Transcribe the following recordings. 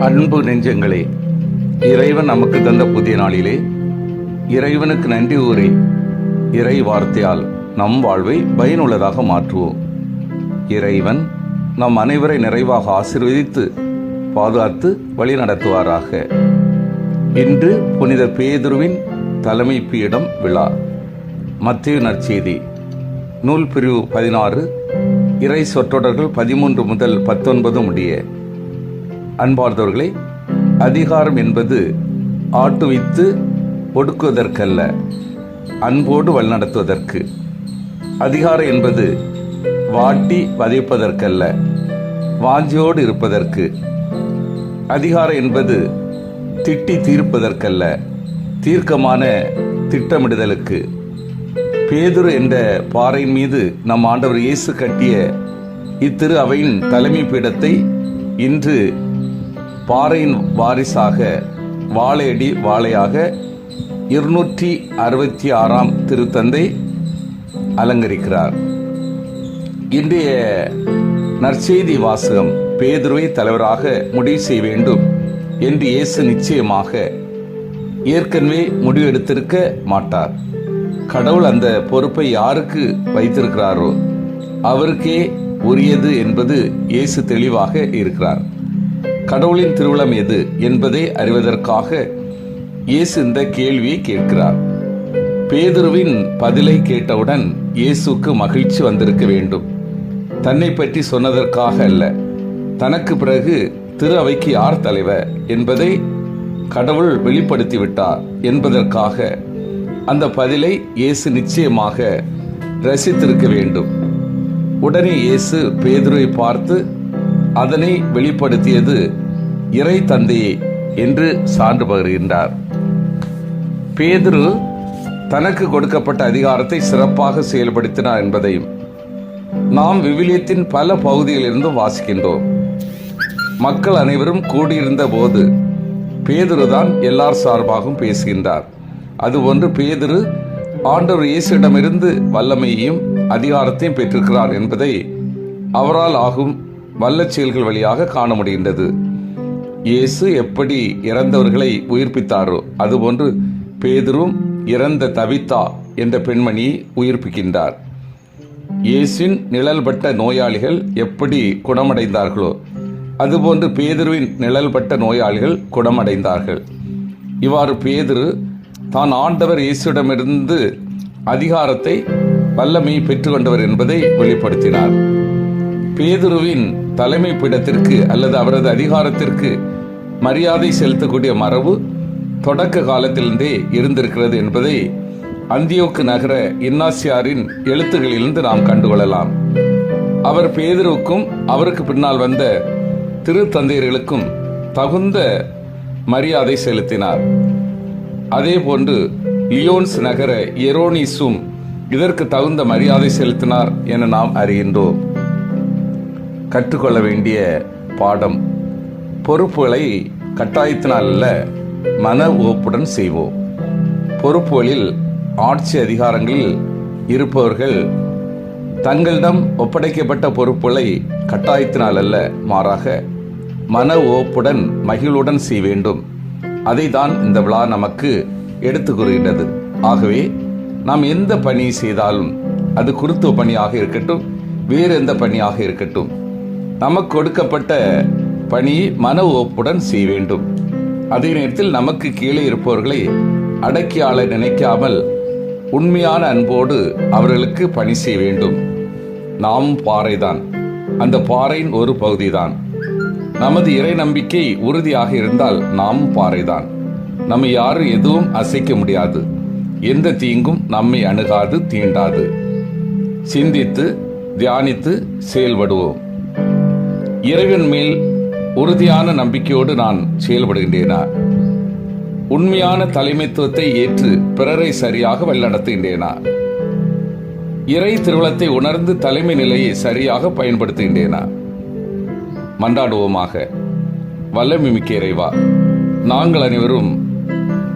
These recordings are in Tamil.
அன்பு நெஞ்சங்களே இறைவன் நமக்கு தந்த புதிய நாளிலே இறைவனுக்கு நன்றி கூறி இறை வார்த்தையால் நம் வாழ்வை பயனுள்ளதாக மாற்றுவோம். இறைவன் நம் அனைவரை நிறைவாக ஆசீர்வதித்து பாதுகாத்து வழிநடத்துவாராக. இன்று புனித பேதுருவின் தலைமை பீடம் விழா. மத்திய நற்செய்தி நூல் பிரிவு பதினாறு இறை சொற்றொடர்கள் பதிமூன்று முதல் பத்தொன்பது முடிய அன்பார்ந்தவர்களே அதிகாரம் என்பது ஆட்டுவித்து ஒடுக்குவதற்கல்ல அன்போடு வழிநடத்துவதற்கு. அதிகாரம் என்பது வாட்டி வதைப்பதற்கல்ல வாஞ்சியோடு இருப்பதற்கு. அதிகாரம் என்பது திட்டி தீர்ப்பதற்கல்ல தீர்க்கமான திட்டமிடுதலுக்கு. பேதுரு என்ற பாறையின் மீது நம் ஆண்டவர் இயேசு கட்டிய இத்திரு அவையின் தலைமை பீடத்தை இன்று பாறையின் வாரிசாக வாழையடி வாழையாக இருநூற்றி அறுபத்தி ஆறாம் திருத்தந்தை அலங்கரிக்கிறார். இன்றைய நற்செய்தி வாசகம் பேதுருவை தலைவராக முடிவு செய்ய வேண்டும் என்று இயேசு நிச்சயமாக ஏற்கனவே முடிவெடுத்திருக்க மாட்டார். கடவுள் அந்த பொறுப்பை யாருக்கு வைத்திருக்கிறாரோ அவருக்கே உரியது என்பது இயேசு தெளிவாக இருக்கிறார். கடவுளின் திருவிழம் எது என்பதை அறிவதற்காக இயேசு இந்த கேள்வியை கேட்கிறார். பேதுருவின் பதிலை கேட்டவுடன் இயேசுக்கு மகிழ்ச்சி வந்திருக்க வேண்டும். தன்னை பற்றி சொன்னதற்காக அல்ல. தனக்கு பிறகு திரு அவைக்கு யார் தலைவர் என்பதை கடவுள் வெளிப்படுத்திவிட்டார் என்பதற்காக அந்த பதிலை இயேசு நிச்சயமாக ரசித்திருக்க வேண்டும். உடனே இயேசு பேதுருவை பார்த்து அதனை வெளிப்படுத்தியது இறை தந்தையே என்று சான்று பகிர்கின்றார். பேதுரு தனக்கு கொடுக்கப்பட்ட அதிகாரத்தை சிறப்பாக செயல்படுத்தினார் என்பதையும் நாம் விவிலியத்தின் பல பகுதிகளிலிருந்தும் வாசிக்கின்றோம். மக்கள் அனைவரும் கூடியிருந்த போது பேதுருதான் எல்லார் சார்பாகவும் பேசுகின்றார். அதுபோன்று பேதுரு ஆண்டவர் இயேசுவிடமிருந்து வல்லமையையும் அதிகாரத்தையும் பெற்றிருக்கிறார் என்பதை அவரால் ஆகும் வல்லச் செயல்கள் வழியாக காண முடிகின்றது. இயேசு எப்படி இறந்தவர்களை உயிர்ப்பித்தாரோ அதுபோன்று பேதரும் இறந்த தவித்தா என்ற பெண்மணியை உயிர்ப்பிக்கின்றார். இயேசின் நிழல்பட்ட நோயாளிகள் எப்படி குணமடைந்தார்களோ அதுபோன்று பேதுருவின் நிழல்பட்ட நோயாளிகள் குணமடைந்தார்கள். இவ்வாறு பேதுரு தான் ஆண்டவர் இயேசுவிடமிருந்து அதிகாரத்தை வல்லமையை பெற்றுக்கொண்டவர் என்பதை வெளிப்படுத்தினார். பேதுருவின் தலைமை பீடத்திற்கு அல்லது அவரது அதிகாரத்திற்கு மரியாதை செலுத்தக்கூடிய மரபு தொடக்க காலத்திலிருந்தே இருந்திருக்கிறது என்பதை அந்தியோக்கு நகர இன்னாசியாரின் எழுத்துகளிலிருந்து நாம் கண்டுகொள்ளலாம். அவர் பேதுருவுக்கும் அவருக்கு பின்னால் வந்த திருத்தந்தையர்களுக்கும் தகுந்த மரியாதை செலுத்தினார். அதே போன்று லியோன்ஸ் நகர எரோனிஸும் இதற்கு தகுந்த மரியாதை செலுத்தினார் என நாம் அறிகின்றோம். கற்றுக்கொள்ள வேண்டிய பாடம். பொறுப்புகளை கட்டாயத்தினால் அல்ல மன ஓப்புடன் செய்வோம். பொறுப்புகளில் ஆட்சி அதிகாரங்களில் இருப்பவர்கள் தங்களிடம் ஒப்படைக்கப்பட்ட பொறுப்புகளை கட்டாயத்தினால் அல்ல மாறாக மன ஓப்புடன் மகிழ்வுடன் செய்ய வேண்டும். அதை தான் இந்த விழா நமக்கு எடுத்து கூறுகின்றது. ஆகவே நாம் எந்த பணி செய்தாலும் அது குருத்துவ பணியாக இருக்கட்டும் வேறு எந்த பணியாக இருக்கட்டும். நமக்கு கொடுக்கப்பட்ட பணியை மன ஒப்புடன் செய்ய வேண்டும். அதே நேரத்தில் நமக்கு கீழே இருப்பவர்களை அடக்கி நினைக்காமல் உண்மையான அன்போடு அவர்களுக்கு பணி செய்ய வேண்டும். நாம் பாறைதான். அந்த பாறையின் ஒரு பகுதிதான். நமது இறை நம்பிக்கை உறுதியாக இருந்தால் நாம் பாறைதான். நம்மை யாரும் எதுவும் அசைக்க முடியாது. எந்த தீங்கும் நம்மை அணுகாது தீண்டாது. சிந்தித்து தியானித்து செயல்படுவோம். இறைவன் மேல் உறுதியான நம்பிக்கையோடு நான் செயல்படுகின்றேனா? உண்மையான தலைமைத்துவத்தை ஏற்று பிறரை சரியாக வழிநடத்துகின்றேனா? இறை திருவிழத்தை உணர்ந்து தலைமை நிலையை சரியாக பயன்படுத்துகின்றேனா? மன்றாடுவோமாக வல்லமை மிக்க இறைவா நாங்கள் அனைவரும்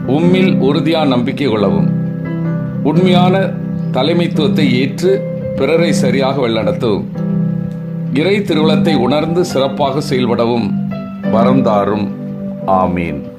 உம்மில் உறுதியான நம்பிக்கை கொள்ளவும் உண்மையான தலைமைத்துவத்தை ஏற்று பிறரை சரியாக வழிநடத்தவும் இறை திருவிழத்தை உணர்ந்து சிறப்பாக செயல்படவும் வரந்தாரும். ஆமீன்.